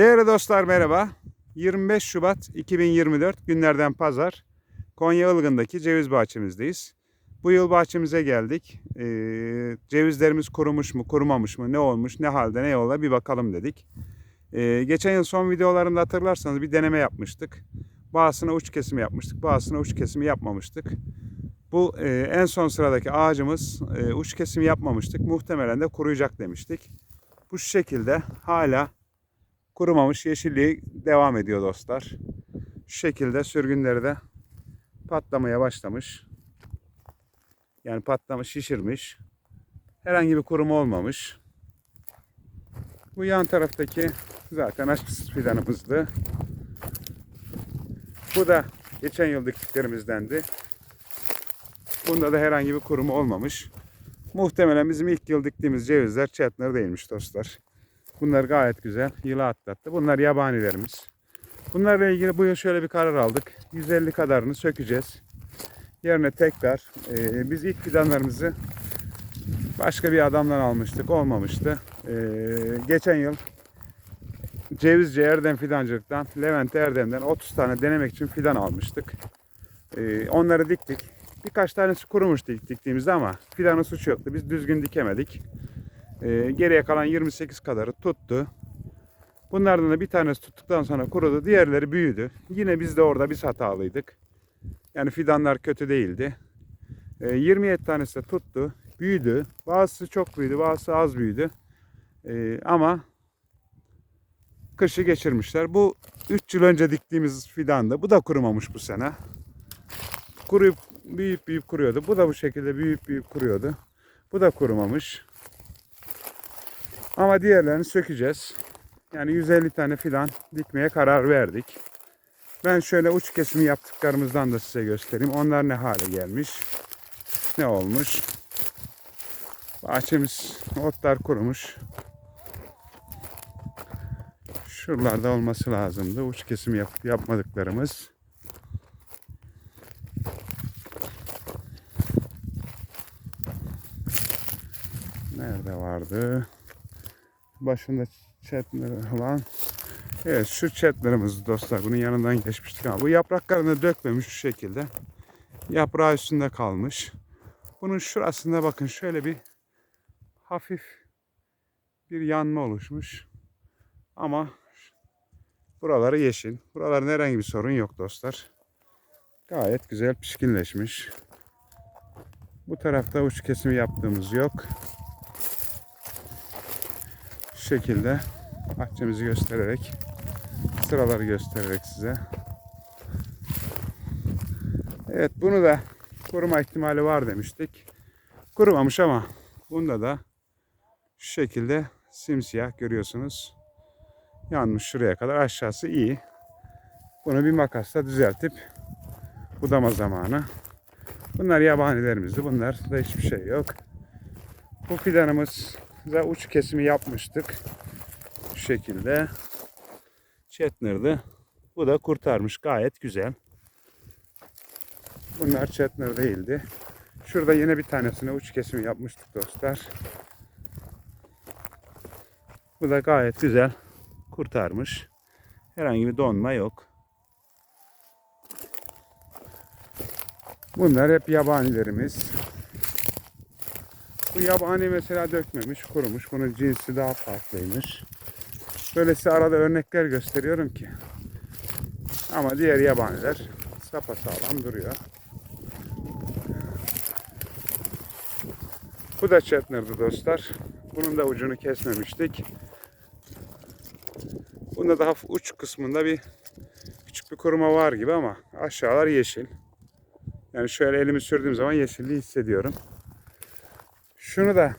Değerli dostlar merhaba. 25 Şubat 2024 günlerden pazar Konya Ilgın'daki ceviz bahçemizdeyiz. Bu yıl bahçemize geldik. Ee, cevizlerimiz kurumuş mu, kurumamış mı, ne olmuş, ne halde, ne yola bir bakalım dedik. Ee, geçen yıl son videolarında hatırlarsanız bir deneme yapmıştık. Bazısına uç kesimi yapmıştık, bazısına uç kesimi yapmamıştık. Bu e, en son sıradaki ağacımız e, uç kesimi yapmamıştık. Muhtemelen de kuruyacak demiştik. Bu şekilde hala kurumamış yeşilliği devam ediyor dostlar. Şu şekilde sürgünleri de patlamaya başlamış. Yani patlamış, şişirmiş. Herhangi bir kuruma olmamış. Bu yan taraftaki zaten aşk fidanımızdı. Bu da geçen yıl diktiklerimizdendi. Bunda da herhangi bir kuruma olmamış. Muhtemelen bizim ilk yıl diktiğimiz cevizler Chetner değilmiş dostlar. Bunlar gayet güzel. Yılı atlattı. Bunlar yabanilerimiz. Bunlarla ilgili bu yıl şöyle bir karar aldık. 150 kadarını sökeceğiz. Yerine tekrar e, biz ilk fidanlarımızı başka bir adamdan almıştık. Olmamıştı. E, geçen yıl Cevizci Erdem Fidancılık'tan Levent Erdem'den 30 tane denemek için fidan almıştık. E, onları diktik. Birkaç tanesi kurumuştu ilk diktiğimizde ama fidanın suçu yoktu. Biz düzgün dikemedik. Ee, geriye kalan 28 kadarı tuttu. Bunlardan da bir tanesi tuttuktan sonra kurudu. Diğerleri büyüdü. Yine biz de orada biz hatalıydık. Yani fidanlar kötü değildi. Ee, 27 tanesi de tuttu. Büyüdü. Bazısı çok büyüdü, bazısı az büyüdü. Ee, ama kışı geçirmişler. Bu 3 yıl önce diktiğimiz fidandı. Bu da kurumamış bu sene. Kuruyup büyüyüp büyüyüp kuruyordu. Bu da bu şekilde büyüyüp büyüyüp kuruyordu. Bu da kurumamış. Ama diğerlerini sökeceğiz. Yani 150 tane filan dikmeye karar verdik. Ben şöyle uç kesimi yaptıklarımızdan da size göstereyim. Onlar ne hale gelmiş. Ne olmuş. Bahçemiz otlar kurumuş. Şuralarda olması lazımdı. Uç kesim yap yapmadıklarımız. Nerede vardı? Başında chatleri olan. Evet şu chatlerimiz dostlar. Bunun yanından geçmiştik ama bu yapraklarını dökmemiş şu şekilde. Yaprağı üstünde kalmış. Bunun şurasında bakın şöyle bir hafif bir yanma oluşmuş. Ama buraları yeşil. Buraların herhangi bir sorun yok dostlar. Gayet güzel pişkinleşmiş. Bu tarafta uç kesimi yaptığımız yok şekilde bahçemizi göstererek sıraları göstererek size. Evet bunu da kuruma ihtimali var demiştik. Kurumamış ama bunda da şu şekilde simsiyah görüyorsunuz. Yanmış şuraya kadar aşağısı iyi. Bunu bir makasla düzeltip budama zamanı. Bunlar yabanilerimizdi. Bunlar da hiçbir şey yok. Bu fidanımız da uç kesimi yapmıştık. Bu şekilde. Chetner'dı. Bu da kurtarmış. Gayet güzel. Bunlar Chetner değildi. Şurada yine bir tanesine uç kesimi yapmıştık dostlar. Bu da gayet güzel kurtarmış. Herhangi bir donma yok. Bunlar hep yabanilerimiz. Bu yabani mesela dökmemiş, kurumuş. Bunun cinsi daha farklıymış. Böyle size arada örnekler gösteriyorum ki. Ama diğer yabaniler sapasağlam duruyor. Bu da Chetner'dı dostlar. Bunun da ucunu kesmemiştik. Bunda daha uç kısmında bir küçük bir kuruma var gibi ama aşağılar yeşil. Yani şöyle elimi sürdüğüm zaman yeşilliği hissediyorum. Şunu da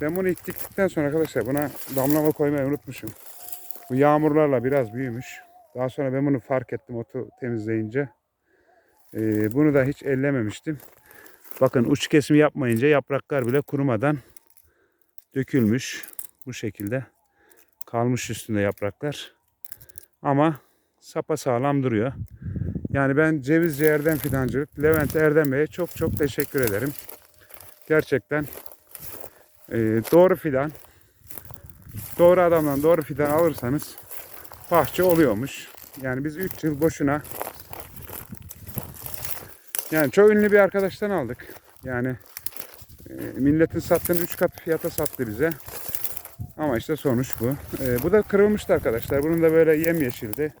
ben bunu ilk diktikten sonra arkadaşlar buna damlama koymayı unutmuşum. Bu yağmurlarla biraz büyümüş. Daha sonra ben bunu fark ettim otu temizleyince. Ee, bunu da hiç ellememiştim. Bakın uç kesimi yapmayınca yapraklar bile kurumadan dökülmüş. Bu şekilde kalmış üstünde yapraklar. Ama sapa sağlam duruyor. Yani ben Cevizci Erdem Fidancılık Levent Erdem Bey'e çok çok teşekkür ederim. Gerçekten e, doğru fidan doğru adamdan doğru fidan alırsanız bahçe oluyormuş. Yani biz 3 yıl boşuna yani çok ünlü bir arkadaştan aldık. Yani e, milletin sattığını 3 kat fiyata sattı bize. Ama işte sonuç bu. E, bu da kırılmıştı arkadaşlar. Bunun da böyle yemyeşildi.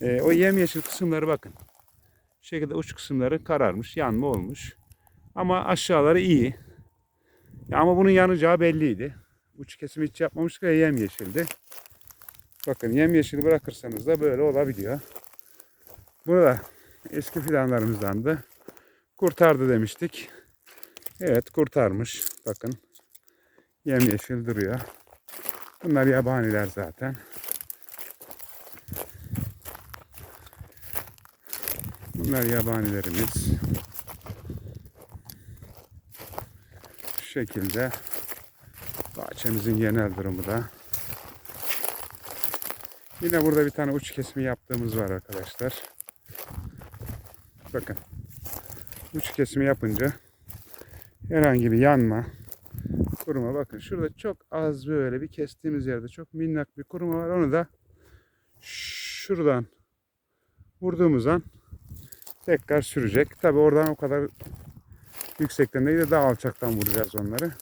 E, o yemyeşil kısımları bakın. Şu şekilde uç kısımları kararmış, yanma olmuş. Ama aşağıları iyi. Ya ama bunun yanacağı belliydi. Uç kesimi hiç yapmamıştık ve yemyeşildi. Bakın yemyeşil bırakırsanız da böyle olabiliyor. Bunu da eski fidanlarımızdandı. Kurtardı demiştik. Evet kurtarmış. Bakın yemyeşil duruyor. Bunlar yabaniler zaten. Bunlar yabanilerimiz. Şu şekilde bahçemizin genel durumu da. Yine burada bir tane uç kesimi yaptığımız var arkadaşlar. Bakın. Uç kesimi yapınca herhangi bir yanma, kuruma bakın. Şurada çok az böyle bir kestiğimiz yerde çok minnak bir kuruma var. Onu da şuradan vurduğumuz an tekrar sürecek. Tabi oradan o kadar yüksekten değil de daha alçaktan vuracağız onları.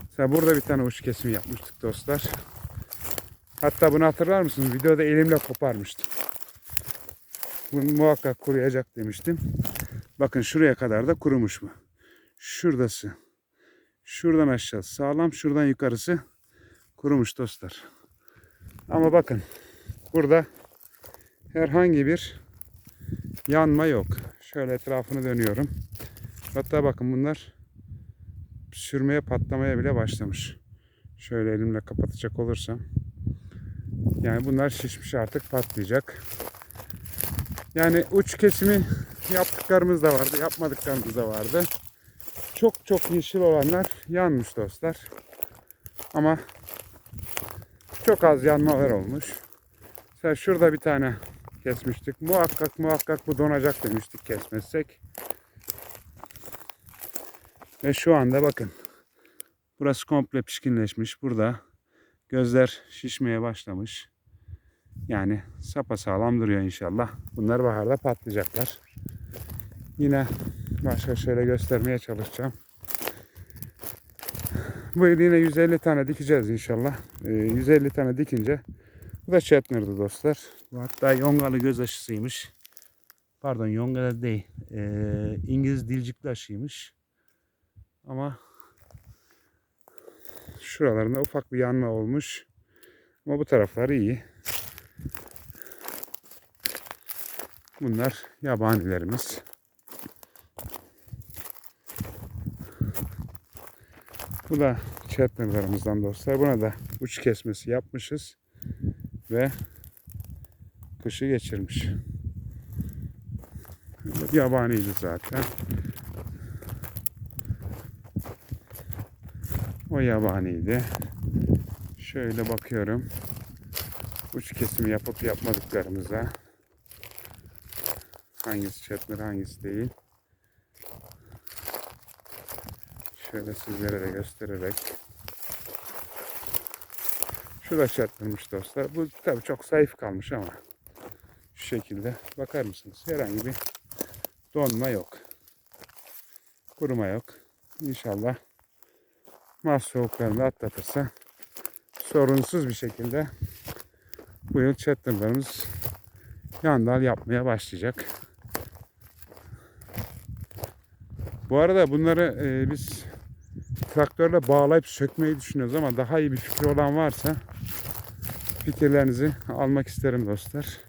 Mesela burada bir tane uç kesimi yapmıştık dostlar. Hatta bunu hatırlar mısınız? Videoda elimle koparmıştım. Bunu muhakkak kuruyacak demiştim. Bakın şuraya kadar da kurumuş mu? Şuradası. Şuradan aşağı sağlam, şuradan yukarısı kurumuş dostlar. Ama bakın burada herhangi bir yanma yok. Şöyle etrafını dönüyorum. Hatta bakın bunlar sürmeye patlamaya bile başlamış. Şöyle elimle kapatacak olursam. Yani bunlar şişmiş artık patlayacak. Yani uç kesimi yaptıklarımız da vardı, yapmadıklarımız da vardı. Çok çok yeşil olanlar yanmış dostlar. Ama çok az yanmalar olmuş. Mesela şurada bir tane kesmiştik. Muhakkak muhakkak bu donacak demiştik kesmezsek. Ve şu anda bakın. Burası komple pişkinleşmiş. Burada gözler şişmeye başlamış. Yani sağlam duruyor inşallah. Bunlar baharda patlayacaklar. Yine başka şöyle göstermeye çalışacağım. Bu yıl yine 150 tane dikeceğiz inşallah. Ee, 150 tane dikince bu da Chetner'dı dostlar. Bu hatta yongalı göz aşısıymış. Pardon yongalı değil. Ee, İngiliz dilcikli aşıymış. Ama şuralarında ufak bir yanma olmuş. Ama bu tarafları iyi. Bunlar yabanilerimiz. Bu da Chetner'larımızdan dostlar. Buna da uç kesmesi yapmışız. Ve kışı geçirmiş. Yabaniydi zaten. O yabaniydi. Şöyle bakıyorum. Uç kesimi yapıp yapmadıklarımıza. Hangisi Chetner hangisi değil. Şöyle sizlere de göstererek. Şu da çatlamış dostlar. Bu tabi çok zayıf kalmış ama şu şekilde bakar mısınız? Herhangi bir donma yok. Kuruma yok. İnşallah Mart soğuklarını atlatırsa sorunsuz bir şekilde bu yıl çatırlarımız yandal yapmaya başlayacak. Bu arada bunları e, biz traktörle bağlayıp sökmeyi düşünüyoruz ama daha iyi bir fikri olan varsa fikirlerinizi almak isterim dostlar.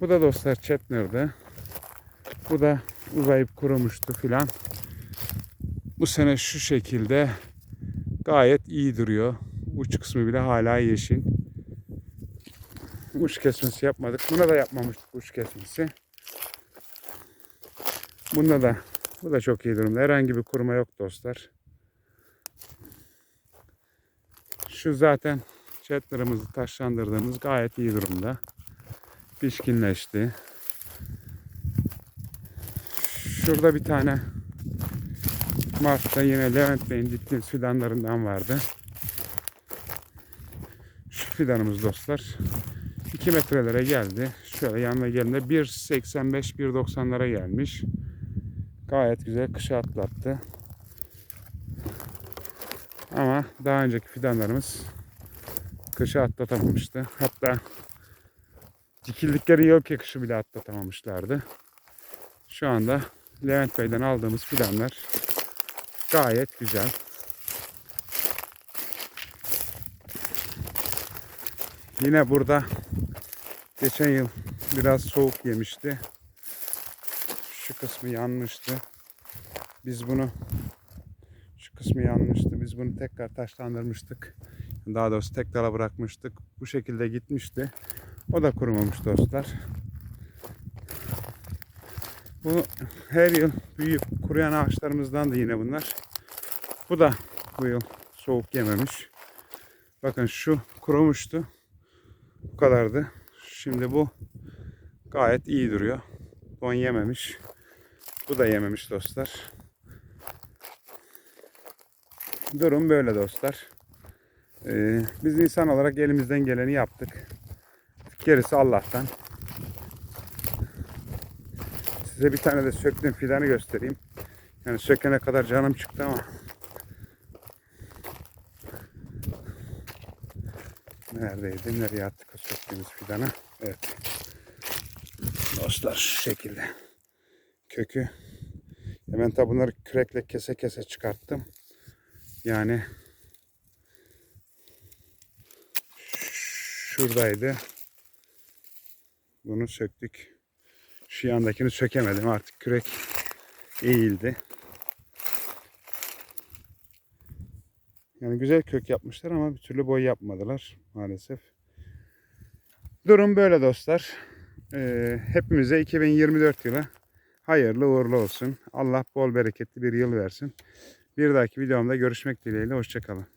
Bu da dostlar Chetner'dı. Bu da uzayıp kurumuştu filan. Bu sene şu şekilde gayet iyi duruyor. Uç kısmı bile hala yeşil. Uç kesmesi yapmadık. Buna da yapmamıştık uç kesmesi. Bunda da bu da çok iyi durumda. Herhangi bir kuruma yok dostlar. Şu zaten chatlerımızı taşlandırdığımız gayet iyi durumda. Pişkinleşti. Şurada bir tane Mart'ta yine Levent Bey'in diktiğimiz fidanlarından vardı. fidanımız dostlar. 2 metrelere geldi. Şöyle yanına geldiğinde 1.85-1.90'lara gelmiş. Gayet güzel kışa atlattı. Ama daha önceki fidanlarımız kışı atlatamamıştı. Hatta dikildikleri yıl ki kışı bile atlatamamışlardı. Şu anda Levent Bey'den aldığımız fidanlar gayet güzel. Yine burada geçen yıl biraz soğuk yemişti. Şu kısmı yanmıştı. Biz bunu şu kısmı yanmıştı. Biz bunu tekrar taşlandırmıştık. Daha doğrusu tek dala bırakmıştık. Bu şekilde gitmişti. O da kurumamış dostlar. Bu her yıl büyüyüp kuruyan ağaçlarımızdan da yine bunlar. Bu da bu yıl soğuk yememiş. Bakın şu kurumuştu. Bu kadardı. Şimdi bu gayet iyi duruyor. Don yememiş. Bu da yememiş dostlar. Durum böyle dostlar. Ee, biz insan olarak elimizden geleni yaptık. Gerisi Allah'tan. Size bir tane de söktüğüm fidanı göstereyim. Yani sökene kadar canım çıktı ama. Neredeydi? Nereye attık o söktüğümüz fidanı? Evet. Dostlar şu şekilde. Kökü. Hemen tabi bunları kürekle kese kese çıkarttım. Yani şuradaydı. Bunu söktük. Şu yandakini sökemedim. Artık kürek eğildi. Yani güzel kök yapmışlar ama bir türlü boy yapmadılar maalesef. Durum böyle dostlar. Ee, hepimize 2024 yılı hayırlı uğurlu olsun. Allah bol bereketli bir yıl versin. Bir dahaki videomda görüşmek dileğiyle. Hoşçakalın.